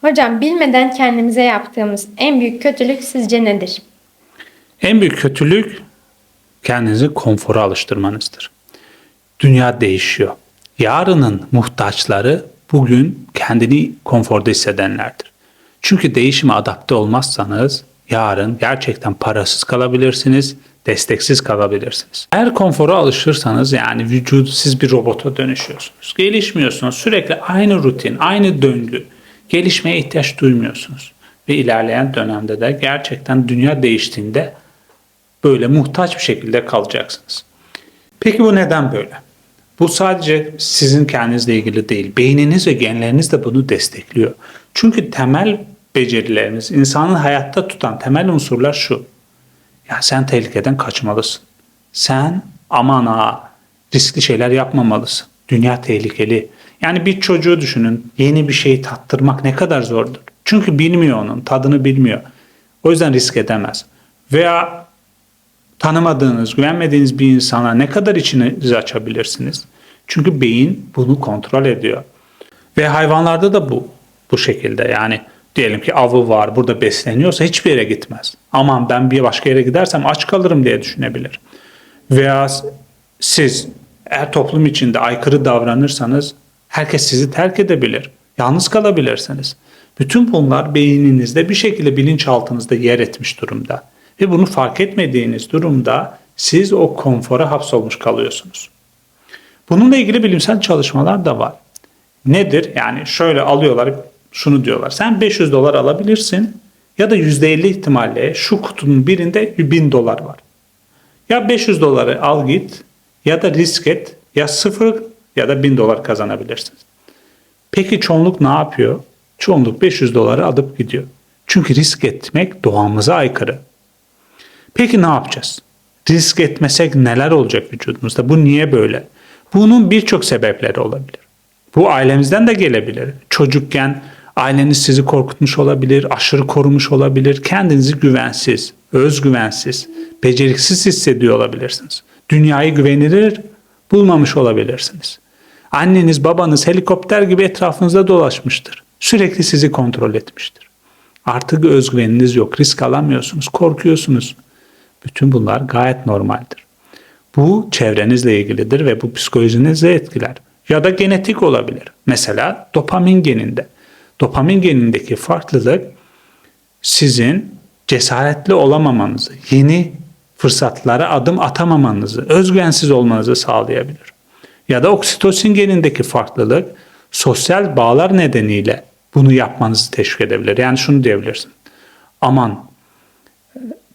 Hocam bilmeden kendimize yaptığımız en büyük kötülük sizce nedir? En büyük kötülük kendinizi konfora alıştırmanızdır. Dünya değişiyor. Yarının muhtaçları bugün kendini konforda hissedenlerdir. Çünkü değişime adapte olmazsanız yarın gerçekten parasız kalabilirsiniz, desteksiz kalabilirsiniz. Eğer konfora alışırsanız yani vücudu siz bir robota dönüşüyorsunuz. Gelişmiyorsunuz. Sürekli aynı rutin, aynı döngü. Gelişmeye ihtiyaç duymuyorsunuz. Ve ilerleyen dönemde de gerçekten dünya değiştiğinde böyle muhtaç bir şekilde kalacaksınız. Peki bu neden böyle? Bu sadece sizin kendinizle ilgili değil. Beyniniz ve genleriniz de bunu destekliyor. Çünkü temel becerileriniz, insanın hayatta tutan temel unsurlar şu. Ya sen tehlikeden kaçmalısın. Sen aman ha riskli şeyler yapmamalısın. Dünya tehlikeli. Yani bir çocuğu düşünün. Yeni bir şeyi tattırmak ne kadar zordur. Çünkü bilmiyor onun, tadını bilmiyor. O yüzden risk edemez. Veya tanımadığınız, güvenmediğiniz bir insana ne kadar içinizi açabilirsiniz? Çünkü beyin bunu kontrol ediyor. Ve hayvanlarda da bu bu şekilde. Yani diyelim ki avı var, burada besleniyorsa hiçbir yere gitmez. Aman ben bir başka yere gidersem aç kalırım diye düşünebilir. Veya siz eğer toplum içinde aykırı davranırsanız herkes sizi terk edebilir. Yalnız kalabilirsiniz. Bütün bunlar beyninizde bir şekilde bilinçaltınızda yer etmiş durumda. Ve bunu fark etmediğiniz durumda siz o konfora hapsolmuş kalıyorsunuz. Bununla ilgili bilimsel çalışmalar da var. Nedir? Yani şöyle alıyorlar, şunu diyorlar. Sen 500 dolar alabilirsin ya da %50 ihtimalle şu kutunun birinde 1000 dolar var. Ya 500 doları al git ya da risk et ya sıfır ya da 1000 dolar kazanabilirsin. Peki çoğunluk ne yapıyor? Çoğunluk 500 doları alıp gidiyor. Çünkü risk etmek doğamıza aykırı. Peki ne yapacağız? Risk etmesek neler olacak vücudumuzda? Bu niye böyle? Bunun birçok sebepleri olabilir. Bu ailemizden de gelebilir. Çocukken aileniz sizi korkutmuş olabilir, aşırı korumuş olabilir, kendinizi güvensiz, özgüvensiz, beceriksiz hissediyor olabilirsiniz. Dünyayı güvenilir bulmamış olabilirsiniz. Anneniz, babanız helikopter gibi etrafınızda dolaşmıştır. Sürekli sizi kontrol etmiştir. Artık özgüveniniz yok, risk alamıyorsunuz, korkuyorsunuz. Bütün bunlar gayet normaldir. Bu çevrenizle ilgilidir ve bu psikolojinizi etkiler. Ya da genetik olabilir. Mesela dopamin geninde. Dopamin genindeki farklılık sizin cesaretli olamamanızı, yeni fırsatlara adım atamamanızı, özgüvensiz olmanızı sağlayabilir. Ya da oksitosin genindeki farklılık sosyal bağlar nedeniyle bunu yapmanızı teşvik edebilir. Yani şunu diyebilirsin. Aman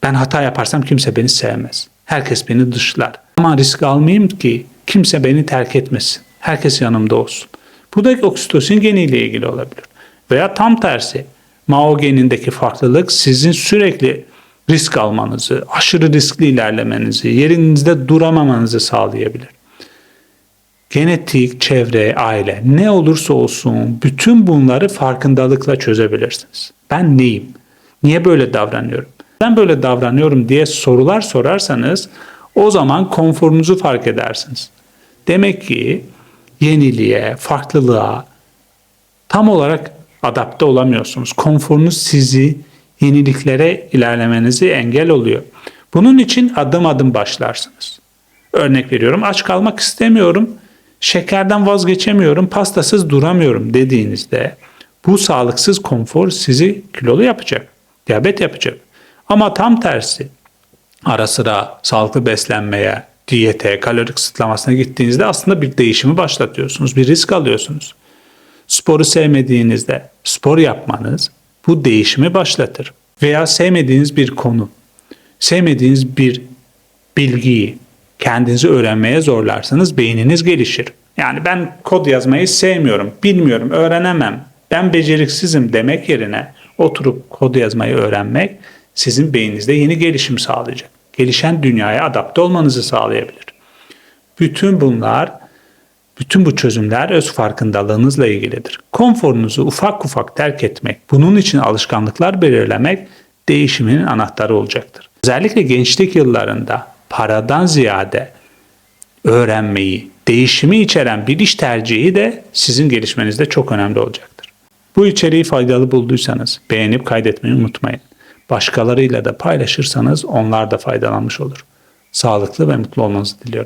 ben hata yaparsam kimse beni sevmez. Herkes beni dışlar. Ama risk almayayım ki kimse beni terk etmesin. Herkes yanımda olsun. Bu da oksitosin geniyle ilgili olabilir. Veya tam tersi Mao genindeki farklılık sizin sürekli risk almanızı, aşırı riskli ilerlemenizi, yerinizde duramamanızı sağlayabilir. Genetik, çevre, aile ne olursa olsun bütün bunları farkındalıkla çözebilirsiniz. Ben neyim? Niye böyle davranıyorum? Ben böyle davranıyorum diye sorular sorarsanız o zaman konforunuzu fark edersiniz. Demek ki yeniliğe, farklılığa tam olarak adapte olamıyorsunuz. Konforunuz sizi yeniliklere ilerlemenizi engel oluyor. Bunun için adım adım başlarsınız. Örnek veriyorum aç kalmak istemiyorum, şekerden vazgeçemiyorum, pastasız duramıyorum dediğinizde bu sağlıksız konfor sizi kilolu yapacak, diyabet yapacak. Ama tam tersi ara sıra sağlıklı beslenmeye, diyete, kalori kısıtlamasına gittiğinizde aslında bir değişimi başlatıyorsunuz, bir risk alıyorsunuz. Sporu sevmediğinizde spor yapmanız bu değişimi başlatır. Veya sevmediğiniz bir konu, sevmediğiniz bir bilgiyi kendinizi öğrenmeye zorlarsanız beyniniz gelişir. Yani ben kod yazmayı sevmiyorum, bilmiyorum, öğrenemem, ben beceriksizim demek yerine oturup kod yazmayı öğrenmek sizin beyninizde yeni gelişim sağlayacak. Gelişen dünyaya adapte olmanızı sağlayabilir. Bütün bunlar, bütün bu çözümler öz farkındalığınızla ilgilidir. Konforunuzu ufak ufak terk etmek, bunun için alışkanlıklar belirlemek değişimin anahtarı olacaktır. Özellikle gençlik yıllarında paradan ziyade öğrenmeyi, değişimi içeren bir iş tercihi de sizin gelişmenizde çok önemli olacaktır. Bu içeriği faydalı bulduysanız beğenip kaydetmeyi unutmayın. Başkalarıyla da paylaşırsanız onlar da faydalanmış olur. Sağlıklı ve mutlu olmanızı diliyorum.